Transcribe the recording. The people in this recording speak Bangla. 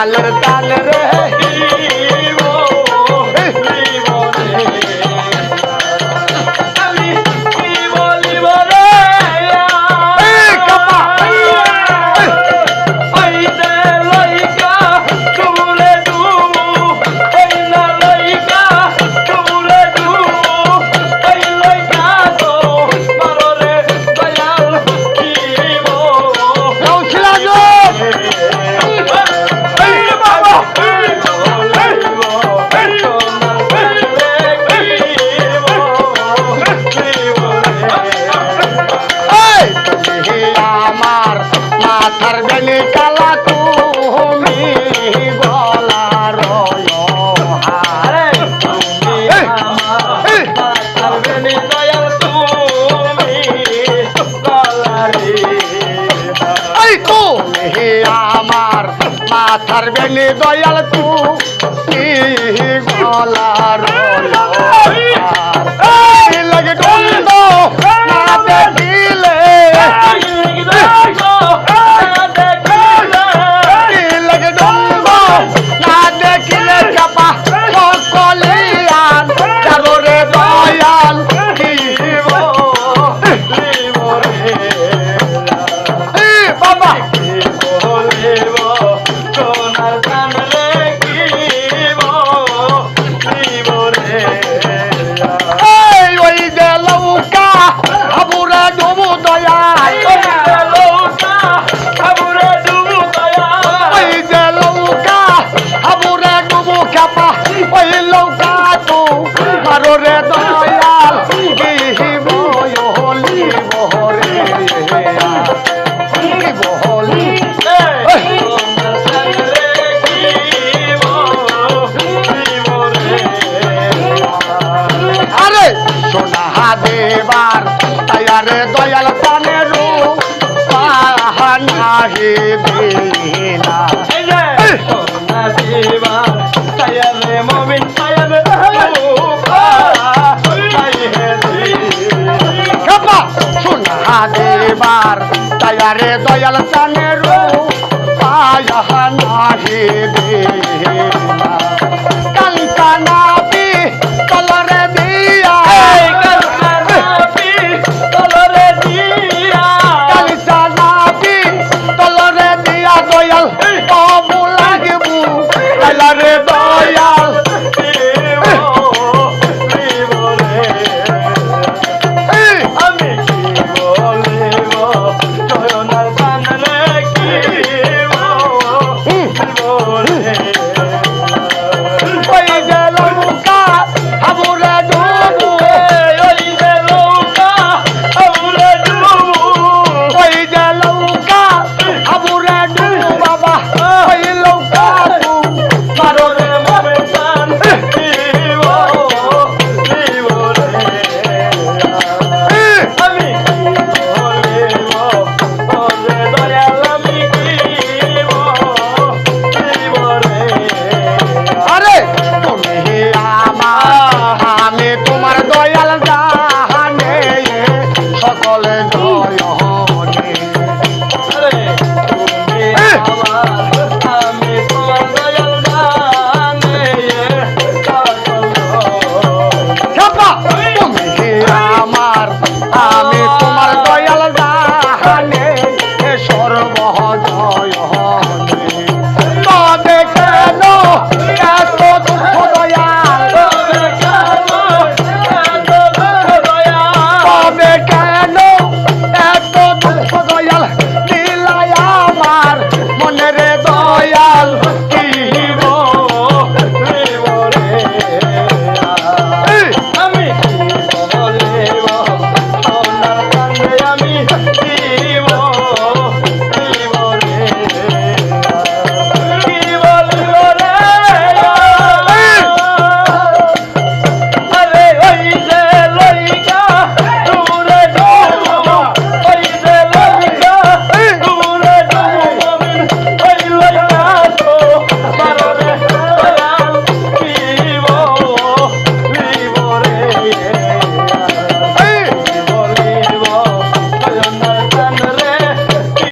I love it. তুমি আমার মাথার বেনি দয়াল তু গলার লাগে গলা সোনা দেবার তায়ারে দয়াল পানের পাহানাহি দিনা সোনা দেবার। তায়ারে দয়াল পানের পাহানাহি দিনা কান্তানাবি কলর